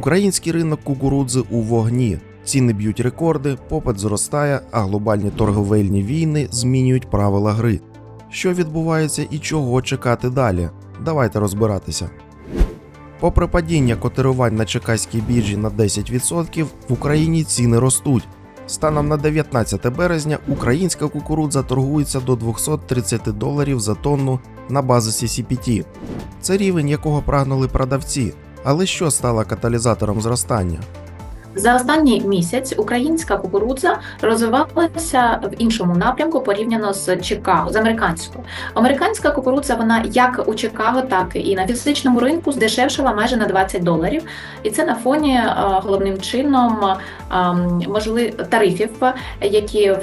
Український ринок кукурудзи у вогні. Ціни б'ють рекорди, попит зростає, а глобальні торговельні війни змінюють правила гри. Що відбувається і чого чекати далі? Давайте розбиратися. Попри падіння котирувань на чекаській біржі на 10%, в Україні ціни ростуть. Станом на 19 березня українська кукурудза торгується до 230 доларів за тонну на базисі CPT. Це рівень, якого прагнули продавці. Але що стало каталізатором зростання? За останній місяць українська кукурудза розвивалася в іншому напрямку порівняно з Чикаго, з американською. Американська кукурудза вона як у Чикаго, так і на фізичному ринку здешевшила майже на 20 доларів. І це на фоні е, головним чином можливих тарифів, які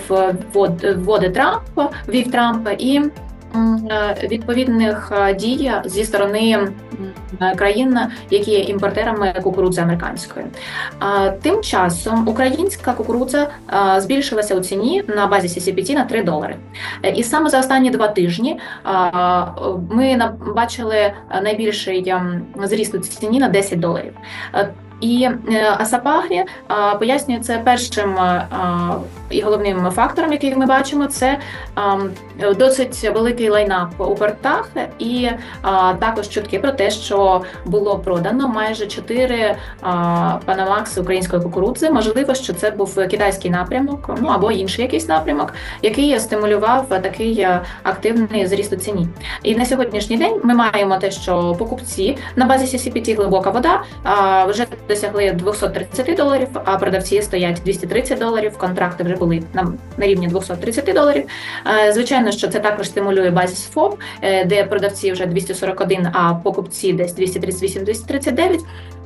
ввод- вводить Трамп, ввів Трамп, і відповідних е, дій зі сторони е, країн, які є імпортерами кукурудзи американської. Тим часом українська кукурудза збільшилася у ціні на базі CCPT на 3 долари. Е, І саме за останні два тижні ми бачили найбільший ем, зріст у ціні на 10 доларів. Е, І е, Асапагрі пояснює це першим і головним фактором, який ми бачимо, це досить великий лайнап у портах, і також чутки про те, що було продано майже 4 а, панамакси української кукурудзи. Можливо, що це був китайський напрямок, ну або інший якийсь напрямок, який стимулював такий е, активний зріст у ціні. І на сьогоднішній день ми маємо те, що покупці на базі CCPT глибока вода вже досягли 230 доларів, а продавці стоять 230 доларів. Контракти вже були на, на рівні 230 доларів. Е, Звичайно, що це також стимулює базіс ФОП, е, де продавці вже 241, а покупці десь 238-239.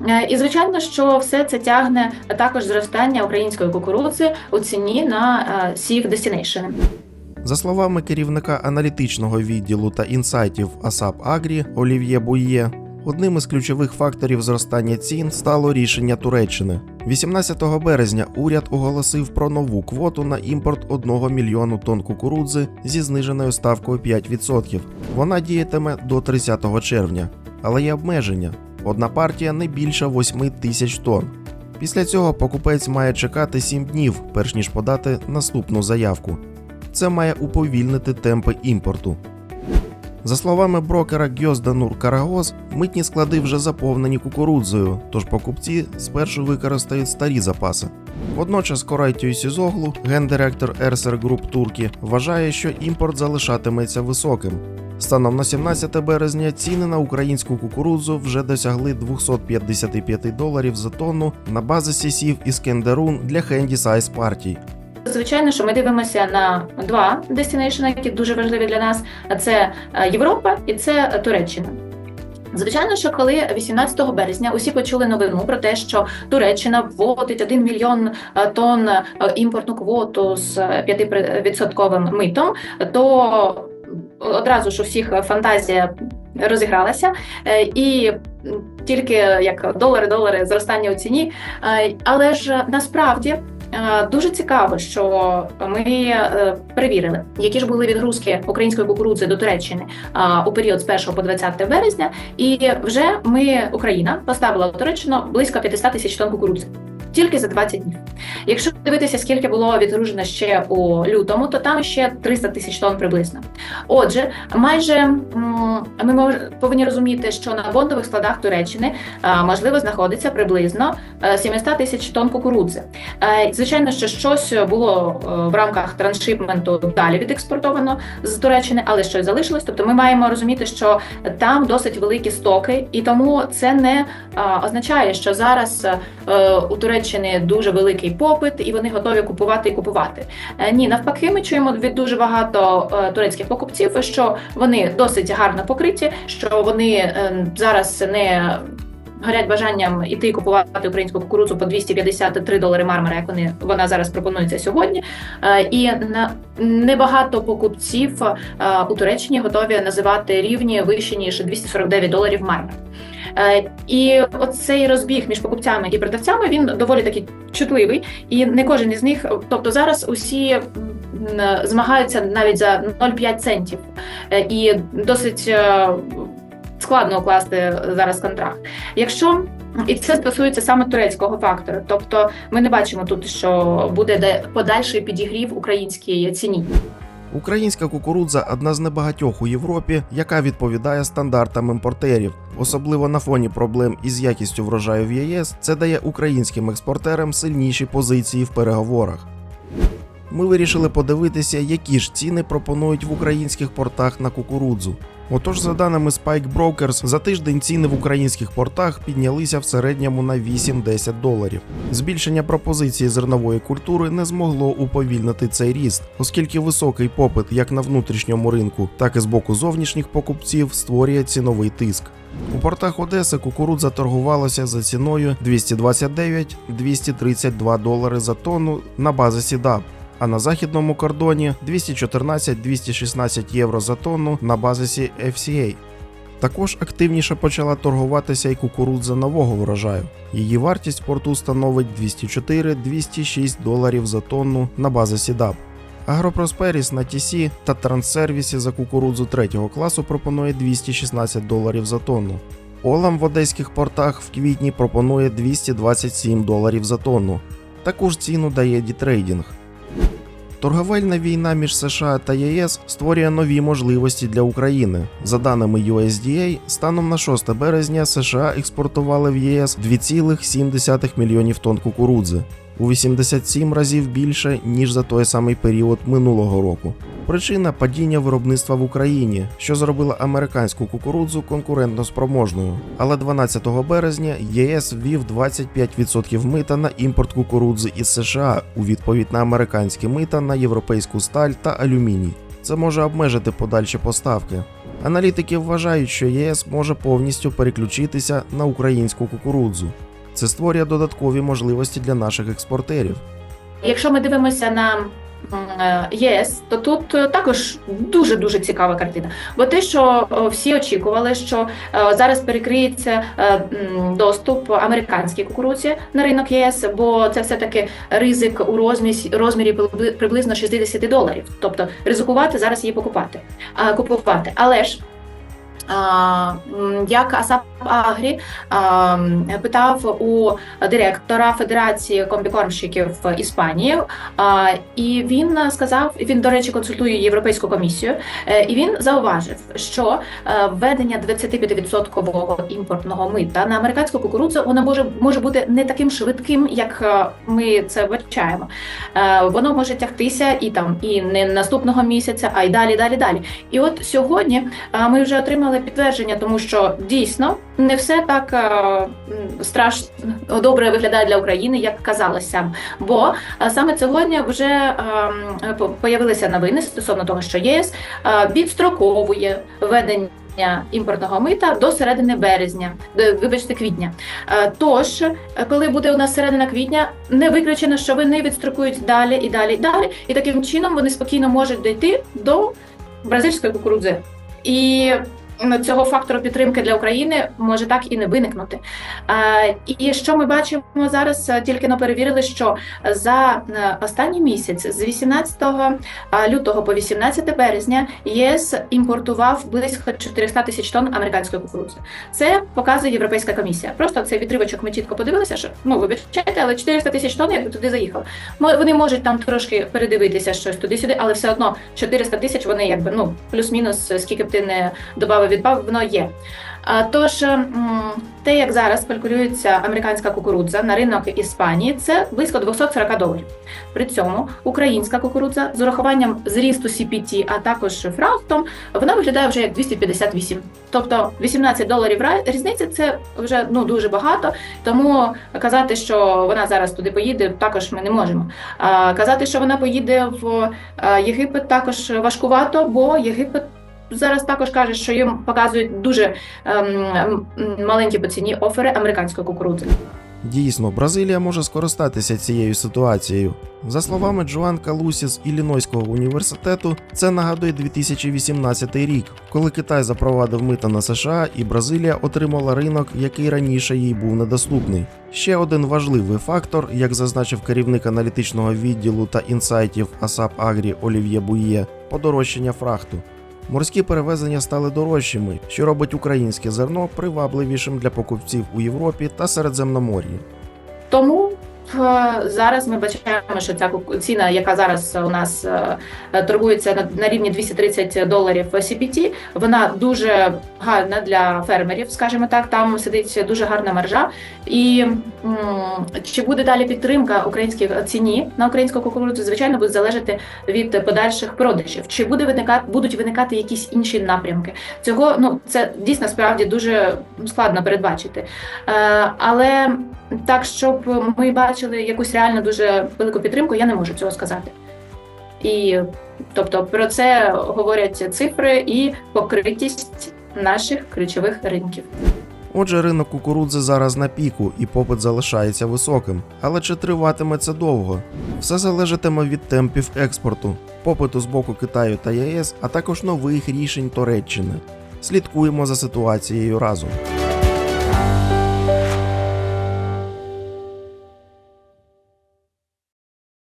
Е, І звичайно, що все це тягне також зростання української кукурудзи у ціні на Сів Destination. За словами керівника аналітичного відділу та інсайтів ASAP Агрі Олів'є Бує, одним із ключових факторів зростання цін стало рішення Туреччини. 18 березня уряд оголосив про нову квоту на імпорт 1 мільйону тонн кукурудзи зі зниженою ставкою 5%. Вона діятиме до 30 червня, але є обмеження. Одна партія не більше 8 тисяч тонн. Після цього покупець має чекати 7 днів, перш ніж подати наступну заявку. Це має уповільнити темпи імпорту. За словами брокера Гьозданур Карагоз, митні склади вже заповнені кукурудзою, тож покупці спершу використають старі запаси. Водночас Корайтію Сізоглу, гендиректор Ерсер Груп Туркі, вважає, що імпорт залишатиметься високим. Станом на 17 березня ціни на українську кукурудзу вже досягли 255 доларів за тонну на базисі сів Іскендерун для хенді сайз партій. Звичайно, що ми дивимося на два дестінейшени, які дуже важливі для нас: це е, Європа і це Туреччина. Звичайно, що коли 18 березня усі почули новину про те, що Туреччина вводить 1 мільйон е, тонн е, імпортну квоту з 5% митом, то одразу ж у всіх фантазія розігралася, і тільки як долари, долари зростання у ціні. Але ж насправді. Е, Дуже цікаво, що ми е, перевірили, які ж були відгрузки української кукурудзи до Туреччини у період з 1 по 20 березня, і вже ми, Україна, поставила Туреччину близько 500 тисяч тонн кукурудзи. Тільки за 20 днів. Якщо дивитися, скільки було відгружено ще у лютому, то там ще 300 тисяч тонн приблизно. Отже, майже ми повинні розуміти, що на бондових складах Туреччини можливо знаходиться приблизно е, 700 тисяч тонн кукурудзи. Е, Звичайно, що щось було е, в рамках траншипменту далі відекспортовано з Туреччини, але щось залишилось. Тобто ми маємо розуміти, що там досить великі стоки, і тому це не означає, що зараз е, у Туреччини дуже великий попит, і вони готові купувати і купувати. Е, Ні, навпаки, ми чуємо від дуже багато е, турецьких покупців, що вони досить гарно покриті, що вони е, зараз не горять бажанням іти купувати українську кукурудзу по 253 долари мармара, як вони вона зараз пропонується сьогодні. І небагато покупців у Туреччині готові називати рівні вищі ніж 249 доларів мармара. Е, І оцей розбіг між покупцями і продавцями він доволі таки чутливий, і не кожен із них, тобто зараз усі змагаються навіть за 0,5 центів, Е, і досить е, складно укласти зараз контракт. Якщо І це стосується саме турецького фактору. Тобто, ми не бачимо тут, що буде де подальший підігрів українській ціні. Українська кукурудза одна з небагатьох у Європі, яка відповідає стандартам імпортерів. Особливо на фоні проблем із якістю врожаю в ЄС, це дає українським експортерам сильніші позиції в переговорах. Ми вирішили подивитися, які ж ціни пропонують в українських портах на кукурудзу. Отож, за даними Spike Brokers, за тиждень ціни в українських портах піднялися в середньому на 8-10 доларів. Збільшення пропозиції зернової культури не змогло уповільнити цей ріст, оскільки високий попит як на внутрішньому ринку, так і з боку зовнішніх покупців створює ціновий тиск. У портах Одеси кукурудза торгувалася за ціною 229-232 долари за тонну на базі Сідап, а на західному кордоні 214-216 євро за тонну на базисі FCA. Також активніше почала торгуватися і кукурудза нового врожаю. Її вартість в порту становить 204-206 доларів за тонну на базисі DAB. Агропросперіс на TC та Транссервісі за кукурудзу третього класу пропонує 216 доларів за тонну. Олам в одеських портах в квітні пропонує 227 доларів за тонну. Таку ж ціну дає дітрейдинг. Торговельна війна між США та ЄС створює нові можливості для України. За даними USDA, станом на 6 березня США експортували в ЄС 2,7 мільйонів тонн кукурудзи у 87 разів більше ніж за той самий період минулого року. Причина падіння виробництва в Україні, що зробила американську кукурудзу конкурентно спроможною. Але 12 березня ЄС ввів 25% мита на імпорт кукурудзи із США у відповідь на американські мита на європейську сталь та алюміній. Це може обмежити подальші поставки. Аналітики вважають, що єС може повністю переключитися на українську кукурудзу. Це створює додаткові можливості для наших експортерів. Якщо ми дивимося на е, ЄС, то тут е, також дуже дуже цікава картина. Бо те, що всі очікували, що е, зараз перекриється доступ американській кукурудзі на ринок ЄС, бо це все таки ризик у розмірі, розмірі прибли- приблизно 60 доларів. Тобто ризикувати зараз її покупати, купувати. Але ж як Асап Агрі питав у директора Федерації комбікормщиків Іспанії, і він сказав, він, до речі, консультує Європейську комісію, е, і він зауважив, що е, введення 25% імпортного мита на американську кукурудзу воно може, може бути не таким швидким, як е, ми це бачаємо. Е, Воно може тягтися і там і не наступного місяця, а й далі, далі, далі. І от сьогодні ми вже отримали підтвердження, тому що дійсно не все так е, страшно добре виглядає для України, як казалося. Бо а, саме сьогодні вже по- появилися новини стосовно того, що ЄС е, відстроковує введення. Імпортного мита до середини березня, до- вибачте, квітня. Е, Тож, е, коли буде у нас середина квітня, не виключено, що вони відстрокують далі і далі і далі, і таким чином вони спокійно можуть дійти до бразильської кукурудзи. І цього фактору підтримки для України може так і не виникнути. Е, І що ми бачимо зараз? е, Тільки но перевірили, що за е, останній місяць з 18 лютого по 18 березня ЄС імпортував близько 400 тисяч тонн американської кукурудзи. Це показує Європейська комісія. Просто цей відривочок ми чітко подивилися, що ну вибачайте, але 400 тисяч тонн, якби туди заїхали. Мо- Вони можуть там трошки передивитися щось туди-сюди, але все одно 400 тисяч вони якби ну плюс-мінус, скільки б ти не додав відбав, воно є. Тож те, як зараз калькулюється американська кукурудза на ринок Іспанії, це близько 240 доларів. При цьому українська кукурудза з урахуванням зрісту CPT, а також фрахтом, вона виглядає вже як 258. Тобто 18 доларів різниці це вже ну дуже багато. Тому казати, що вона зараз туди поїде, також ми не можемо. А казати, що вона поїде в е, Єгипет, також важкувато, бо Єгипет. Зараз також каже, що їм показують дуже ем, маленькі по ціні офери американської кукурудзи. Дійсно, Бразилія може скористатися цією ситуацією. За словами Джоан Лусі з Іллінойського університету, це нагадує 2018 рік, коли Китай запровадив мита на США і Бразилія отримала ринок, який раніше їй був недоступний. Ще один важливий фактор, як зазначив керівник аналітичного відділу та інсайтів Асап Агрі Олів'є Бує, подорожчання фрахту. Морські перевезення стали дорожчими, що робить українське зерно привабливішим для покупців у Європі та Середземномор'ї. Тому зараз ми бачимо, що ця ціна, яка зараз у нас е, е, торгується на, рівні 230 доларів CPT, вона дуже гарна для фермерів, скажімо так. Там сидить дуже гарна маржа. І чи буде далі підтримка українських ціні на українську кукурудзу, звичайно, буде залежати від подальших продажів. Чи буде виникати будуть виникати якісь інші напрямки? Цього ну це дійсно справді дуже складно передбачити. Е, але так, щоб ми бачили якусь реально дуже велику підтримку, я не можу цього сказати. І тобто про це говорять цифри і покритість наших ключових ринків. Отже, ринок кукурудзи зараз на піку і попит залишається високим. Але чи триватиме це довго? Все залежатиме від темпів експорту, попиту з боку Китаю та ЄС, а також нових рішень Туреччини. Слідкуємо за ситуацією разом.